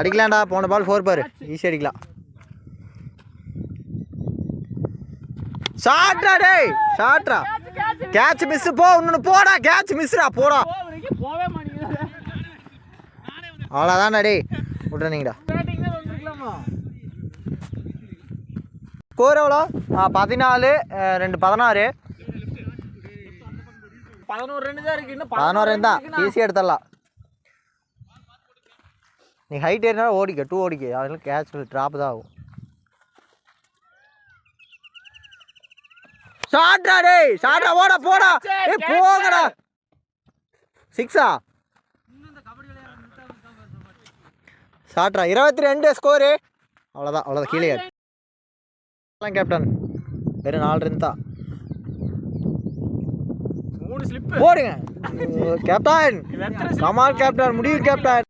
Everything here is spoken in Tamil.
அடிக்கலாம்டா போன பால் ஃபோர் பாரு. ஈஸி அடிக்கலாம். ஷாட்ரா டேய் ஷாட்ரா கேட்ச் மிஸ் போ இன்னொன்று போடா கேட்ச் மிஸ்ரா போடா. அவ்வளோதான்டா டேய் வந்துருக்கலாமா ஸ்கோர் எவ்வளோ? பதினாலு ரெண்டு பதினாறு. பதினோரு ரெண்டு தான் இருக்கு இன்னும் பதினோரு தான். ஈஸியாக எடுத்துடலாம். நீ ஹைட் ஏறினா ஓடிக்க டூ ஓடிக்க. அதெல்லாம் கேட்ச் ட்ராப் தான் ஆகும். ஷாட்ரா டேய் ஷாட்ரா ஓட போடா. ஏய் போங்கடா. சிக்ஸா ஷாட்ரா இருபத்தி ரெண்டு ஸ்கோரு அவ்வளோதான் அவ்வளோதான் கீழே கேப்டன் வெறும் நாலு ரன் தான். போடுங்க. கேப்டன் கமால் கேப்டன் முடிவு கேப்டன்